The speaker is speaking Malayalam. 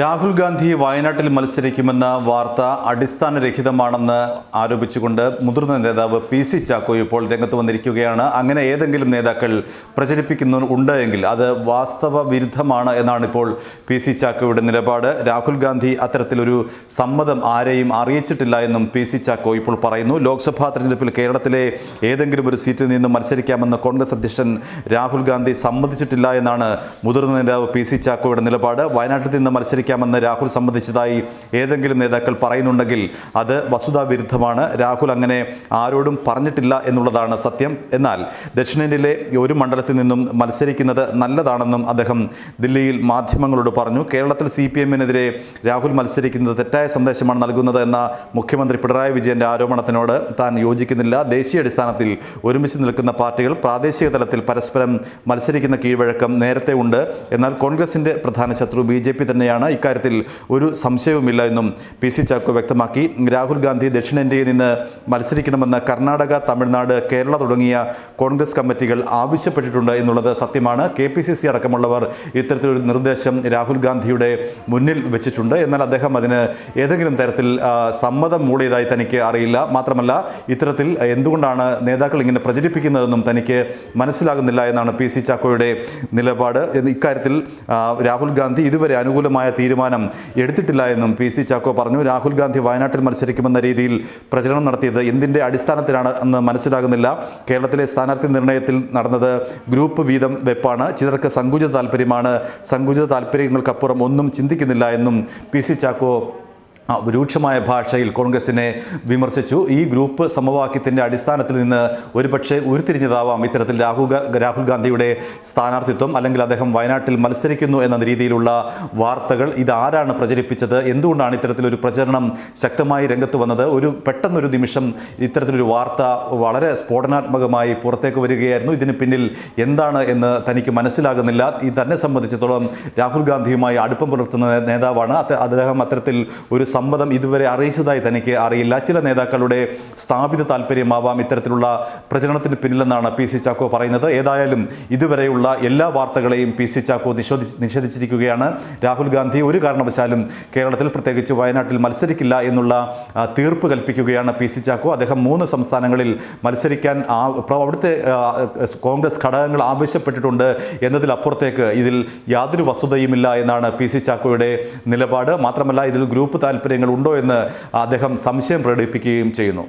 രാഹുൽ ഗാന്ധി വയനാട്ടിൽ മത്സരിക്കുമെന്ന വാർത്ത അടിസ്ഥാനരഹിതമാണെന്ന് ആരോപിച്ചുകൊണ്ട് മുതിർന്ന നേതാവ് പി സി ചാക്കോ ഇപ്പോൾ രംഗത്ത് വന്നിരിക്കുകയാണ്. അങ്ങനെ ഏതെങ്കിലും നേതാക്കൾ പ്രചരിപ്പിക്കുന്നു ഉണ്ട് എങ്കിൽ അത് വാസ്തവ വിരുദ്ധമാണ് എന്നാണ് ഇപ്പോൾ പി സി ചാക്കോയുടെ നിലപാട്. രാഹുൽ ഗാന്ധി അത്തരത്തിലൊരു സമ്മതം ആരെയും അറിയിച്ചിട്ടില്ല എന്നും പി സി ചാക്കോ ഇപ്പോൾ പറയുന്നു. ലോക്സഭാ തെരഞ്ഞെടുപ്പിൽ കേരളത്തിലെ ഏതെങ്കിലും ഒരു സീറ്റിൽ നിന്ന് മത്സരിക്കാമെന്ന് കോൺഗ്രസ് അധ്യക്ഷൻ രാഹുൽ ഗാന്ധി സമ്മതിച്ചിട്ടില്ല എന്നാണ് മുതിർന്ന നേതാവ് പി സി ചാക്കോയുടെ നിലപാട്. വയനാട്ടിൽ നിന്ന് മത്സരിക്കാമെന്ന് രാഹുൽ സംബന്ധിച്ചതായി ഏതെങ്കിലും നേതാക്കൾ പറയുന്നുണ്ടെങ്കിൽ അത് വസുതാ വിരുദ്ധമാണ് രാഹുൽ അങ്ങനെ ആരോടും പറഞ്ഞിട്ടില്ല എന്നുള്ളതാണ് സത്യം. എന്നാൽ ദക്ഷിണേന്ത്യയിലെ ഒരു മണ്ഡലത്തിൽ നിന്നും മത്സരിക്കുന്നത് നല്ലതാണെന്നും അദ്ദേഹം ദില്ലിയിൽ മാധ്യമങ്ങളോട് പറഞ്ഞു. കേരളത്തിൽ സി പി എമ്മിനെതിരെ രാഹുൽ മത്സരിക്കുന്നത് തെറ്റായ സന്ദേശമാണ് നൽകുന്നത് എന്ന മുഖ്യമന്ത്രി പിണറായി വിജയന്റെ ആരോപണത്തിനോട് താൻ യോജിക്കുന്നില്ല. ദേശീയ അടിസ്ഥാനത്തിൽ ഒരുമിച്ച് നിൽക്കുന്ന പാർട്ടികൾ പ്രാദേശിക തലത്തിൽ പരസ്പരം മത്സരിക്കുന്ന കീഴ്വഴക്കം നേരത്തെ ഉണ്ട്. എന്നാൽ കോൺഗ്രസിന്റെ പ്രധാന ശത്രു ബി തന്നെയാണ്. ഇക്കാര്യത്തിൽ ഒരു സംശയവുമില്ല എന്നും പി സി ചാക്കോ വ്യക്തമാക്കി. രാഹുൽ ഗാന്ധി ദക്ഷിണേന്ത്യയിൽ നിന്ന് മത്സരിക്കണമെന്ന് കർണാടക തമിഴ്നാട് കേരള തുടങ്ങിയ കോൺഗ്രസ് കമ്മിറ്റികൾ ആവശ്യപ്പെട്ടിട്ടുണ്ട് എന്നുള്ളത് സത്യമാണ്. കെ പി സി സി അടക്കമുള്ളവർ ഇത്തരത്തിലൊരു നിർദ്ദേശം രാഹുൽ ഗാന്ധിയുടെ മുന്നിൽ വെച്ചിട്ടുണ്ട്. എന്നാൽ അദ്ദേഹം അതിന് ഏതെങ്കിലും തരത്തിൽ സമ്മതം മൂടിയതായി തനിക്ക് അറിയില്ല. മാത്രമല്ല ഇത്തരത്തിൽ എന്തുകൊണ്ടാണ് നേതാക്കൾ ഇങ്ങനെ പ്രചരിപ്പിക്കുന്നതെന്നും തനിക്ക് മനസ്സിലാകുന്നില്ല എന്നാണ് പി സി ചാക്കോയുടെ നിലപാട്. ഇക്കാര്യത്തിൽ രാഹുൽ ഗാന്ധി ഇതുവരെ അനുകൂലമായ തീരുമാനം എടുത്തിട്ടില്ല എന്നും പി സി ചാക്കോ പറഞ്ഞു. രാഹുൽ ഗാന്ധി വയനാട്ടിൽ മത്സരിക്കുമെന്ന രീതിയിൽ പ്രചരണം നടത്തിയത് എന്തിന്റെ അടിസ്ഥാനത്തിലാണ് എന്ന് മനസ്സിലാകുന്നില്ല. കേരളത്തിലെ സ്ഥാനാർത്ഥി നിർണയത്തിൽ നടന്നത് ഗ്രൂപ്പ് വീതം വെപ്പാണ്. ചിലർക്ക് സങ്കുചിത താല്പര്യമാണ്. സങ്കുചിത താല്പര്യങ്ങൾക്കപ്പുറം ഒന്നും ചിന്തിക്കുന്നില്ല എന്നും പി സി ചാക്കോ രൂക്ഷമായ ഭാഷയിൽ കോൺഗ്രസിനെ വിമർശിച്ചു. ഈ ഗ്രൂപ്പ് സമവാക്യത്തിന്റെ അടിസ്ഥാനത്തിൽ നിന്ന് ഒരുപക്ഷെ ഉരുത്തിരിഞ്ഞതാവാം ഇത്തരത്തിൽ രാഹുൽ രാഹുൽ ഗാന്ധിയുടെ സ്ഥാനാർത്ഥിത്വം അല്ലെങ്കിൽ അദ്ദേഹം വയനാട്ടിൽ മത്സരിക്കുന്നു എന്ന രീതിയിലുള്ള വാർത്തകൾ ഇതാരാണ് പ്രചരിപ്പിച്ചത്? എന്തുകൊണ്ടാണ് ഇത്തരത്തിലൊരു പ്രചരണം ശക്തമായി രംഗത്ത് വന്നത്? ഒരു പെട്ടെന്നൊരു നിമിഷം ഇത്തരത്തിലൊരു വാർത്ത വളരെ സ്ഫോടനാത്മകമായി പുറത്തേക്ക് വരികയായിരുന്നു. ഇതിന് പിന്നിൽ എന്താണ് എന്ന് തനിക്ക് മനസ്സിലാകുന്നില്ല. ഈ തന്നെ സംബന്ധിച്ചിടത്തോളം രാഹുൽ ഗാന്ധിയുമായി അടുപ്പം പുലർത്തുന്ന നേതാവാണ്. അദ്ദേഹം അത്തരത്തിൽ ഒരു സമ്മതം ഇതുവരെ അറിയിച്ചതായി തനിക്ക് അറിയില്ല. ചില നേതാക്കളുടെ സ്ഥാപിത താല്പര്യമാവാം ഇത്തരത്തിലുള്ള പ്രചരണത്തിന് പിന്നിലെന്നാണ് പി സി ചാക്കോ പറയുന്നത്. ഏതായാലും ഇതുവരെയുള്ള എല്ലാ വാർത്തകളെയും പി സി ചാക്കോ നിഷേധി നിഷേധിച്ചിരിക്കുകയാണ്. രാഹുൽ ഗാന്ധി ഒരു കാരണവശാലും കേരളത്തിൽ പ്രത്യേകിച്ച് വയനാട്ടിൽ മത്സരിക്കില്ല എന്നുള്ള തീർപ്പ് കൽപ്പിക്കുകയാണ് പി സി ചാക്കോ. അദ്ദേഹം മൂന്ന് സംസ്ഥാനങ്ങളിൽ മത്സരിക്കാൻ അവിടുത്തെ കോൺഗ്രസ് ഘടകങ്ങൾ ആവശ്യപ്പെട്ടിട്ടുണ്ട് എന്നതിലപ്പുറത്തേക്ക് ഇതിൽ യാതൊരു വസ്തുതയുമില്ല എന്നാണ് പി സി ചാക്കോയുടെ നിലപാട്. മാത്രമല്ല ഇതിൽ ഗ്രൂപ്പ് താല്പര്യങ്ങൾ ഉണ്ടോ എന്ന് അദ്ദേഹം സംശയം പ്രകടിപ്പിക്കുകയും ചെയ്യുന്നു.